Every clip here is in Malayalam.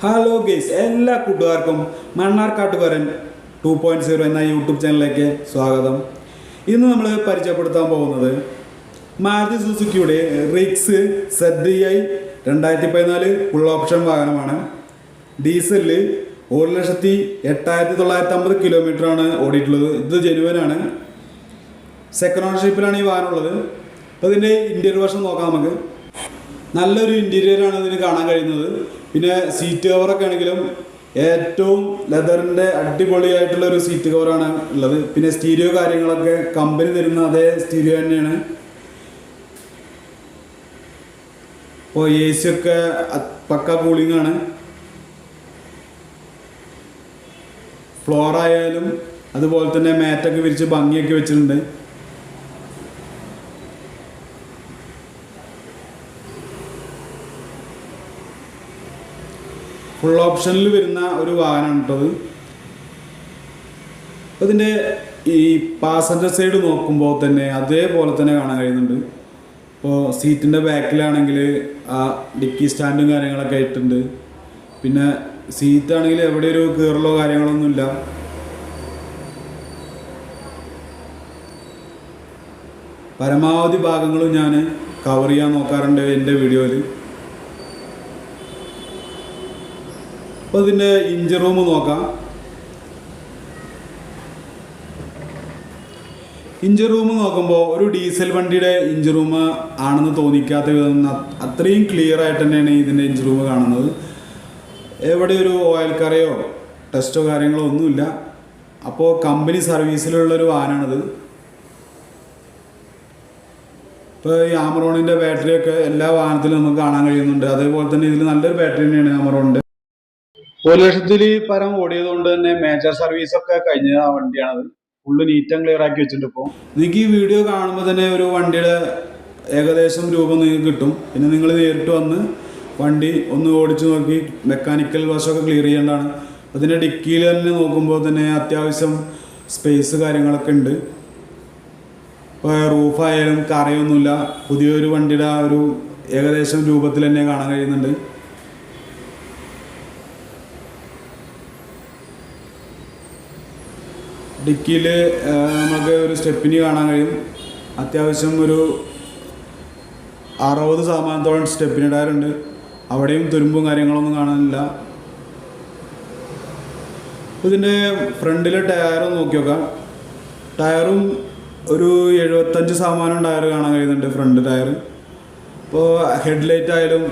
ഹലോ ഗേസ് എല്ലാ കൂട്ടുകാർക്കും മണ്ണാർക്കാട്ടുകാരൻ ടു പോയിന്റ് സീറോ എന്ന യൂട്യൂബ് ചാനലിലേക്ക് സ്വാഗതം. ഇന്ന് നമ്മൾ പരിചയപ്പെടുത്താൻ പോകുന്നത് മാരുതി സുസുക്കിയുടെ റിക്സ് സെഡ് ഐ രണ്ടായിരത്തി പതിനാല് ഫുൾ ഓപ്ഷൻ വാഹനമാണ്. ഡീസലിൽ ഒരു ലക്ഷത്തി എട്ടായിരത്തി തൊള്ളായിരത്തി അമ്പത് കിലോമീറ്ററാണ് ഓടിയിട്ടുള്ളത്. ഇത് ജനുവനാണ് സെക്കൻഡ് ഓണർഷിപ്പിലാണ് ഈ വാഹനമുള്ളത് അപ്പോൾ ഇതിന്റെ ഇന്റീരിയർ വർഷം നോക്കാം നമുക്ക്. നല്ലൊരു ഇന്റീരിയറാണ് ഇതിന് കാണാൻ കഴിയുന്നത്. പിന്നെ സീറ്റ് കവറൊക്കെ ആണെങ്കിലും ഏറ്റവും ലെതറിന്റെ അടിപൊളിയായിട്ടുള്ള ഒരു സീറ്റ് കവറാണ് ഉള്ളത്. പിന്നെ സ്റ്റീരിയോ കാര്യങ്ങളൊക്കെ കമ്പനി തരുന്ന അതേ സ്റ്റീരിയോ തന്നെയാണ്. അപ്പോൾ എ സി ഒക്കെ പക്ക കൂളിംഗ് ആണ്. ഫ്ലോർ ആയാലും അതുപോലെ തന്നെ മാറ്റൊക്കെ വിരിച്ച് ഭംഗിയൊക്കെ വെച്ചിട്ടുണ്ട്. ഫുൾ ഓപ്ഷനിൽ വരുന്ന ഒരു വാഹനമാണ് കേട്ടത് അപ്പോൾ ഇതിന്റെ ഈ പാസഞ്ചർ സൈഡ് നോക്കുമ്പോൾ തന്നെ അതേപോലെ തന്നെ കാണാൻ കഴിയുന്നുണ്ട്. ഇപ്പോൾ സീറ്റിന്റെ ബാക്കിലാണെങ്കിൽ ആ ഡിക്കി സ്റ്റാൻഡും കാര്യങ്ങളൊക്കെ ആയിട്ടുണ്ട്. പിന്നെ സീറ്റാണെങ്കിൽ എവിടെ ഒരു കീറലോ കാര്യങ്ങളൊന്നുമില്ല പരമാവധി ഭാഗങ്ങളും ഞാൻ കവർ ചെയ്യാൻ നോക്കാറുണ്ട് എന്റെ വീഡിയോയിൽ അപ്പോൾ ഇതിന്റെ ഇഞ്ചി റൂം നോക്കാം. ഇഞ്ചി റൂം നോക്കുമ്പോൾ ഒരു ഡീസൽ വണ്ടിയുടെ ഇഞ്ചി റൂം ആണെന്ന് തോന്നിക്കാത്ത വിധം അത്രയും ക്ലിയർ ആയിട്ട് തന്നെയാണ് ഇതിന്റെ ഇഞ്ചി റൂം കാണുന്നത്. എവിടെ ഒരു ഓയിൽ കറയോ ടെസ്റ്റോ കാര്യങ്ങളോ ഒന്നുമില്ല. അപ്പോൾ കമ്പനി സർവീസിലുള്ളൊരു വാനാണിത്. ഇപ്പോൾ ഈ ആമറോണിന്റെ ബാറ്ററിയൊക്കെ എല്ലാ വാഹനത്തിലും നമുക്ക് കാണാൻ കഴിയുന്നുണ്ട്. അതേപോലെ തന്നെ ഇതിൽ നല്ലൊരു ബാറ്ററി തന്നെയാണ് ആമറോണിന്റെ ഒരു ലക്ഷത്തിൽ പരം ഓടിയത് കൊണ്ട് തന്നെ മേജർ സർവീസ് ഒക്കെ കഴിഞ്ഞ വണ്ടിയാണത്. ഫുള്ള് നീറ്റ് ആൻഡ് ക്ലിയർ ആക്കി വെച്ചിട്ടുണ്ട് ഇപ്പോൾ നിങ്ങൾക്ക് ഈ വീഡിയോ കാണുമ്പോൾ തന്നെ ഒരു വണ്ടിയുടെ ഏകദേശം രൂപം നിങ്ങൾക്ക് കിട്ടും. പിന്നെ നിങ്ങൾ നേരിട്ട് വന്ന് വണ്ടി ഒന്ന് ഓടിച്ചു നോക്കി മെക്കാനിക്കൽ വശമൊക്കെ ക്ലിയർ ചെയ്യേണ്ടതാണ്. അതിന്റെ ഡിക്കിയിൽ തന്നെ നോക്കുമ്പോൾ തന്നെ അത്യാവശ്യം സ്പേസ് കാര്യങ്ങളൊക്കെ ഉണ്ട്. ഇപ്പോൾ റൂഫായാലും കറയൊന്നുമില്ല. പുതിയൊരു വണ്ടിയുടെ ഒരു ഏകദേശം രൂപത്തിൽ തന്നെ കാണാൻ കഴിയുന്നുണ്ട്. ഡിക്കിയിൽ നമുക്ക് ഒരു സ്റ്റെപ്പിന് കാണാൻ കഴിയും. അത്യാവശ്യം ഒരു അറുപത് ശതമാനത്തോളം സ്റ്റെപ്പിന് ടയറുണ്ട് അവിടെയും തുരുമ്പും കാര്യങ്ങളൊന്നും കാണാനില്ല. ഇതിന്റെ ഫ്രണ്ടിലെ ടയർ നോക്കി നോക്കാം. ടയറും ഒരു എഴുപത്തഞ്ച് ശതമാനം ടയർ കാണാൻ കഴിയുന്നുണ്ട് ഫ്രണ്ട് ടയർ. ഇപ്പോൾ ഹെഡ്ലൈറ്റ് ആയാലും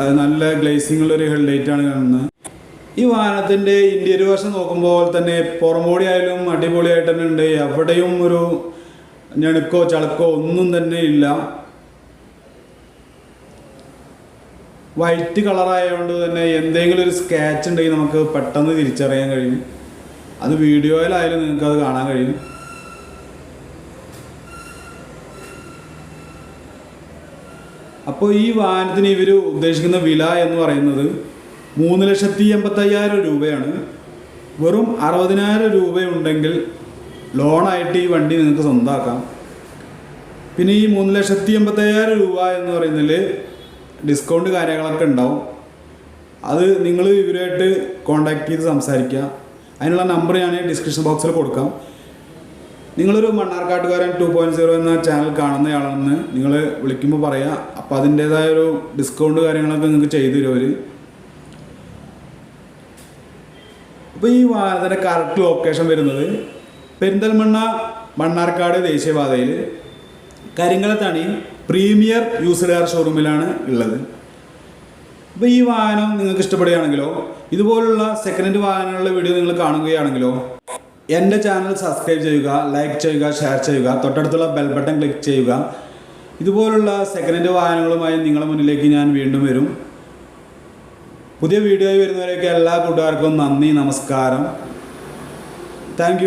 അത് നല്ല ഗ്ലേസിംഗ് ഉള്ളൊരു ഹെഡ്ലൈറ്റാണ് കാണുന്നത്. ഈ വാഹനത്തിന്റെ ഇന്റീരിയർ വശം നോക്കുമ്പോൾ തന്നെ പുറമോടി ആയാലും അടിപൊളിയായിട്ട് തന്നെ ഉണ്ട്. എവിടെയും ഒരു ഞെണുക്കോ ചളുക്കോ ഒന്നും തന്നെ ഇല്ല. വൈറ്റ് കളറായതുകൊണ്ട് തന്നെ എന്തെങ്കിലും ഒരു സ്കാച്ച് ഉണ്ടെങ്കിൽ നമുക്ക് പെട്ടെന്ന് തിരിച്ചറിയാൻ കഴിയും. അത് വീഡിയോയിലായാലും നിങ്ങൾക്ക് അത് കാണാൻ കഴിയും. അപ്പോൾ ഈ വാഹനത്തിന് ഇവർ ഉദ്ദേശിക്കുന്ന വില എന്ന് പറയുന്നത് മൂന്ന് ലക്ഷത്തി എൺപത്തയ്യായിരം രൂപയാണ്. വെറും അറുപതിനായിരം രൂപയുണ്ടെങ്കിൽ ലോണായിട്ട് ഈ വണ്ടി നിങ്ങൾക്ക് സ്വന്തമാക്കാം പിന്നെ ഈ മൂന്ന് ലക്ഷത്തി എൺപത്തയ്യായിരം രൂപ എന്ന് പറയുന്നതിൽ ഡിസ്കൗണ്ട് കാര്യങ്ങളൊക്കെ ഉണ്ടാവും. അത് നിങ്ങൾ ഇവരുമായിട്ട് കോണ്ടാക്ട് ചെയ്ത് സംസാരിക്കുക. അതിനുള്ള നമ്പർ ഞാൻ ഡിസ്ക്രിപ്ഷൻ ബോക്സിൽ കൊടുക്കാം. നിങ്ങളൊരു മണ്ണാർക്കാട്ടുകാരൻ ടു പോയിന്റ് സീറോ എന്ന ചാനൽ കാണുന്നയാളാണെന്ന് നിങ്ങൾ വിളിക്കുമ്പോൾ പറയാം. അപ്പോൾ അതിന്റേതായ ഒരു ഡിസ്കൗണ്ട് കാര്യങ്ങളൊക്കെ നിങ്ങൾക്ക് ചെയ്തു തരും അവർ അപ്പോൾ ഈ വാഹനത്തിന്റെ കറക്റ്റ് ലൊക്കേഷൻ വരുന്നത് പെരിന്തൽമണ്ണ മണ്ണാർക്കാട് ദേശീയപാതയിൽ കരിങ്കലത്താണ് പ്രീമിയർ യൂസ്ഡ് കാർ ഷോറൂമിലാണ് ഉള്ളത്. അപ്പോൾ ഈ വാഹനം നിങ്ങൾക്ക് ഇഷ്ടപ്പെടുകയാണെങ്കിലോ ഇതുപോലുള്ള സെക്കൻഡ് ഹാൻഡ് വാഹനങ്ങളുടെ വീഡിയോ നിങ്ങൾ കാണുകയാണെങ്കിലോ എന്റെ ചാനൽ സബ്സ്ക്രൈബ് ചെയ്യുക ലൈക്ക് ചെയ്യുക ഷെയർ ചെയ്യുക തൊട്ടടുത്തുള്ള ബെൽ ബട്ടൺ ക്ലിക്ക് ചെയ്യുക. ഇതുപോലുള്ള സെക്കൻഡ് ഹാൻഡ് വാഹനങ്ങളുമായി നിങ്ങളുടെ മുന്നിലേക്ക് ഞാൻ വീണ്ടും വരും. പുതിയ വീഡിയോയിൽ വരുന്നവരെയൊക്കെ എല്ലാ കൂട്ടുകാർക്കും നന്ദി നമസ്കാരം. താങ്ക്